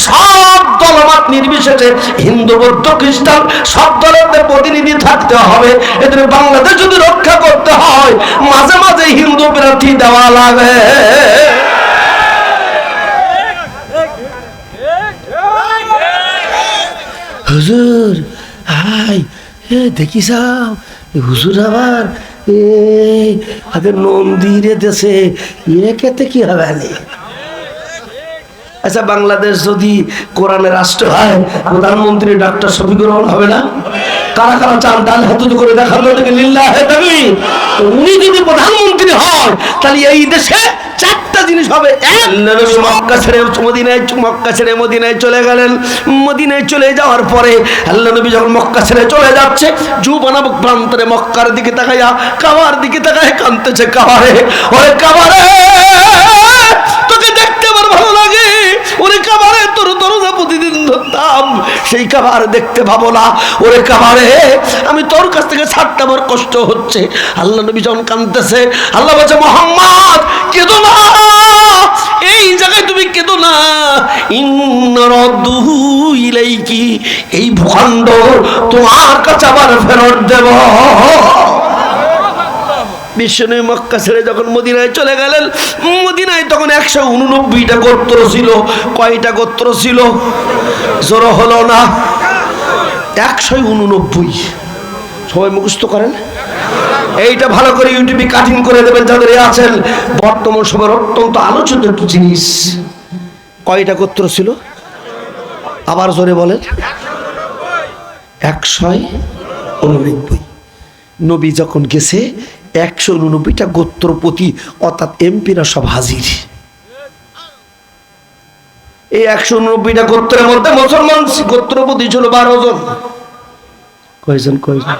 সব দলমত নির্বিশেষে, হিন্দু, বৌদ্ধ, খ্রিস্টান, সব দলের প্রতিনিধি থাকতে হবে। এদের বাংলাদেশ যদি রক্ষা করতে হয়, মাঝে মাঝে হিন্দু প্রার্থী দেওয়া লাগে হুজুর হাই এ, দেখি সাও হুজুর আবার, এ, আগে নন্দিরে দেশে এ, কেতে কি হবে? আচ্ছা বাংলাদেশ যদি কোরআনের রাষ্ট্র হয়, প্রধানমন্ত্রী ডক্টর শফিকুর রহমান হবে না? কারা কারা চান? ডাল হাত করে দেখা লোকে লিল্লাহ তাকবীর। উনি যদি প্রধানমন্ত্রী হয়, তাহলে এই দেশে চলে যাওয়ার পরে মক্কা ছেড়ে চলে যাচ্ছে মক্কার দিকে তাকাইয়া, কাবার দিকে তাকায় কাবারে সেই কাবার দেখতে পাবো না। ওরে কাবারে, আমি তোর কাছ থেকে ছাড়তে আমার কষ্ট হচ্ছে। আল্লাহ নবী যখন কাঁদতেছে, আল্লাহ বলছে, মোহাম্মদ, কেঁদো না। এই জায়গায় তুমি কেঁদো না। ইলাইকি, এই ভূখণ্ড তোমার কাছে আবার ফেরত দেব। বিশ্বনবী মক্কা ছেড়ে যখন মদিনায় চলে গেলেন, মদিনায় তখন একশো উননব্বইটা গোত্র ছিল। কয়টা গোত্র ছিল? জোর হলো না। একশো উননব্বই। সবাই মুখস্থ করেন। এইটা ভালো করে ইউটিউবে কাটিং করে দেবেন যাদের আছেন। বর্তমান সময়ের অত্যন্ত আলোচিত একটু জিনিস। কয়টা গোত্র ছিল? আবার জোরে বলেন। একশয় উননব্বই। নবী যখন গেছে একশো উননব্বইটা গোত্রপতি, অর্থাৎ এমপিরা সব হাজির। এই একশো উননব্বইটা গোত্রের মধ্যে মুসলমান গোত্রপতি ছিল বারো জন। কয়জন কয়জন?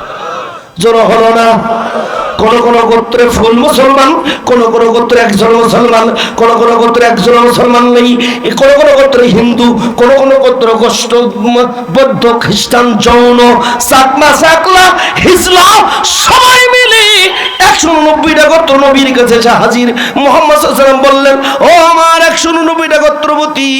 জোর হলো না। কোন কোন গোত্রে ফুল মুসলমান, কোন কোন গোত্রে একজন মুসলমান, কোন কোন গোত্রে একজন মুসলমান নেই। কোন কোন গোত্রে হিন্দু, কোন কোন গোত্র গোষ্ঠ বৌদ্ধ, খ্রিস্টান, জৌন সাকমা সাকলা সবাই মিলে একশো উনব্বইটা গোত্র নবীর কাছে হাজির মোহাম্মদ সাল্লাম বললেন, ও আমার একশো উনব্বইটা গোত্রপতি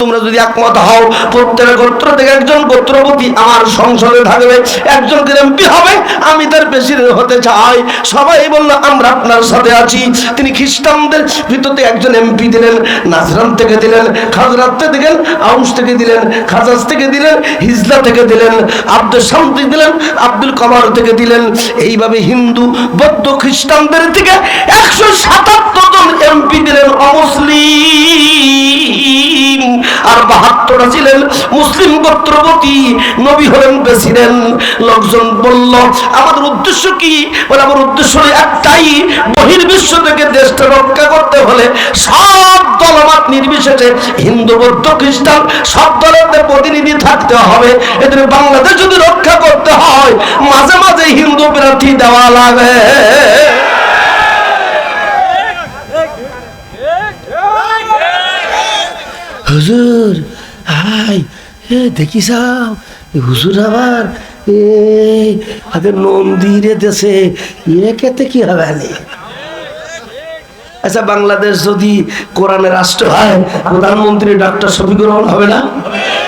তোমরা যদি একমত হও প্রত্যেক গোত্র থেকে একজন গোত্রপতি আমার সংসদে থাকবে, একজন এমপি হবে? আমি তার প্রেসিডেন্ট হতে চাই। সবাই বলল, আমরা আপনার সাথে আছি। তিনি খ্রিস্টানদের ভিতর থেকে একজন এমপি দিলেন, নাজরান থেকে দিলেন, খাজরাত দিলেন আউস থেকে দিলেন খাজাজ থেকে দিলেন, হিজলা থেকে দিলেন, আব্দুল শাম দিলেন, আব্দুল কামার থেকে দিলেন। এইভাবে হিন্দু, বৌদ্ধ খ্রিস্টানদের থেকে একশো সাতাত্তর জন এমপি দিলেন অমুসলিম। আর বাহাত্তরটা ছিলেন মুসলিম গোত্রপতি নবী হলেন প্রেসিডেন্ট। লোকজন বলল, আমাদের উদ্দেশ্য কি? বলে আমার উদ্দেশ্য একটাই, বহির্বিশ্ব থেকে দেশটা রক্ষা করতে হলে সব দলমত নির্বিশেষে হিন্দু, বৌদ্ধ, খ্রিস্টান, সব দলের প্রতিনিধি থাকতে হবে। এদের বাংলাদেশ যদি রক্ষা করতে হয়, মাঝে মাঝে হিন্দু প্রার্থী দেওয়া লাগে হুজুর হাই এ, দেখি সাও হুজুর আবার, এ আগে নন্দিরে দেশে এ কেতে কি হবে আচ্ছা বাংলাদেশ যদি কোরআনের রাষ্ট্র হয়, প্রধানমন্ত্রী ডক্টর শফিকুর রহমান হবে না?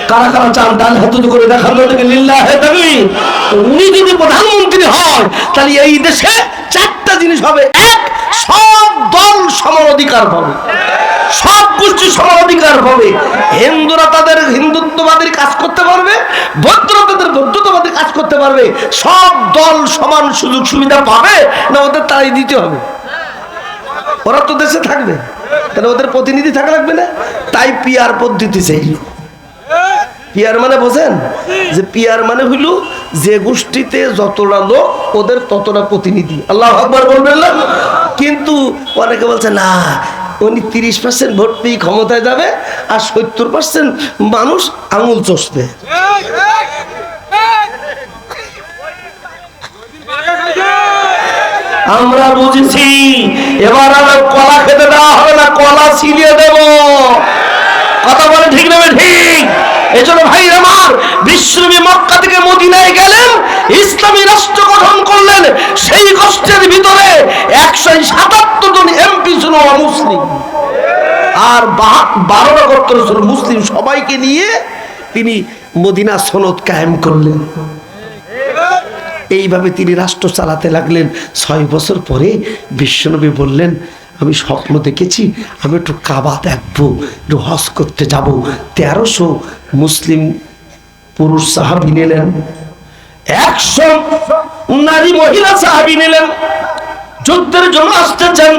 কারা কারা চান ডাল হাত করে দেখা লোকে লিল্লাহ তাকবীর। তো উনি যদি প্রধানমন্ত্রী হয়, তাহলে এই দেশে চারটা জিনিস হবে। এক, সব দল সমান অধিকার পাবে। গোষ্ঠী সমান অধিকার পাবে হিন্দুরা তাদের হিন্দুত্ববাদের কাজ করতে পারবে বৌদ্ধরা তাদের বৌদ্ধত্ববাদের কাজ করতে পারবে। সব দল সমান সুযোগ সুবিধা পাবে না ওদের তাই দিতে হবে? ওরা তো দেশে থাকবে। তাহলে ওদের প্রতিনিধি থাকা লাগবে না? তাই পিয়ার পদ্ধতি চাইল পিয়ার মানে বোঝেন? যে পিয়ার মানে হইল যে গোষ্ঠীতে যতটা লোক, ওদের ততটা প্রতিনিধি। আল্লাহ আকবর বলবেন না? কিন্তু অনেকে বলছে, না উনি তিরিশ পার্সেন্ট ভোট পেয়ে ক্ষমতায় যাবে আর সত্তর পার্সেন্ট মানুষ আঙুল চষবে। আমরা বুঝেছি, এবার আমার কলা খেতে দেওয়া হবে না, কলা ছিলিয়ে দেব। কথা বলে ঠিক নেবে ঠিক। এজন্য ভাই আমার বিশ্বনবী মক্কা থেকে মদিনায় গেলেন, ইসলামী রাষ্ট্র গঠন করলেন, সেই কষ্টের ভিতরে একশো সাতাত্তর জন ছিল মুসলিম। আর ছিল মুসলিম সবাইকে নিয়ে তিনি মদিনা সনদ কায়েম করলেন। এইভাবে তিনি রাষ্ট্র চালাতে লাগলেন। ছয় বছর পরে বিশ্বনবী বললেন, আমি স্বপ্ন দেখেছি, আমি একটু কাবা দেখব, একটু হজ করতে যাব। তেরোশো মুসলিম পুরুষ সাহাবি নিলেন। একশো নারী মহিলা সাহাবি নিলেন। যুদ্ধের জন্য আসতেছেন।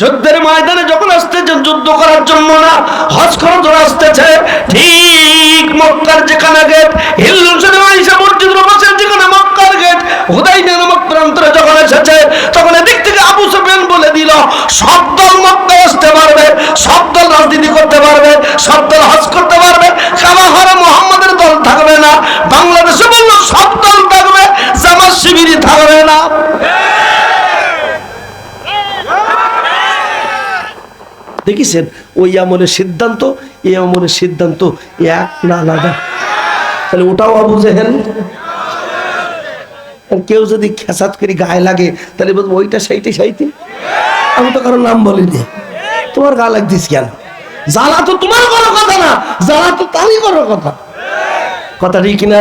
যুদ্ধের ময়দানে যখন আসতেছে, যুদ্ধ করার জন্য না, হজ জন্য আসতেছে। ঠিক মক্কার যেখানে গেট হিন্দু আইসা মসজিদ রোমাসের যেখানে মক্কার গেট হুদাই নামক প্রান্তরে যখন এসেছে, তখন এদিক থেকে আবু সুফিয়ান বলে দিল, সব দেখেছেন? ওই আমলের সিদ্ধান্ত, এই আমলের সিদ্ধান্ত এক না আলাদা। তাহলে ওটাও আবু জেহেল? কেউ যদি খেসাত করে গায়ে লাগে, তাহলে বলব, ওইটা সেইটাই সাইতে? আমি তো কারও নাম বলিনি। তোমার গা লাগতিস কেন? জ্বালা তো তোমার কোনো কথা না, জ্বালা তো তারই কোনো কথা। কথা ঠিক কিনা?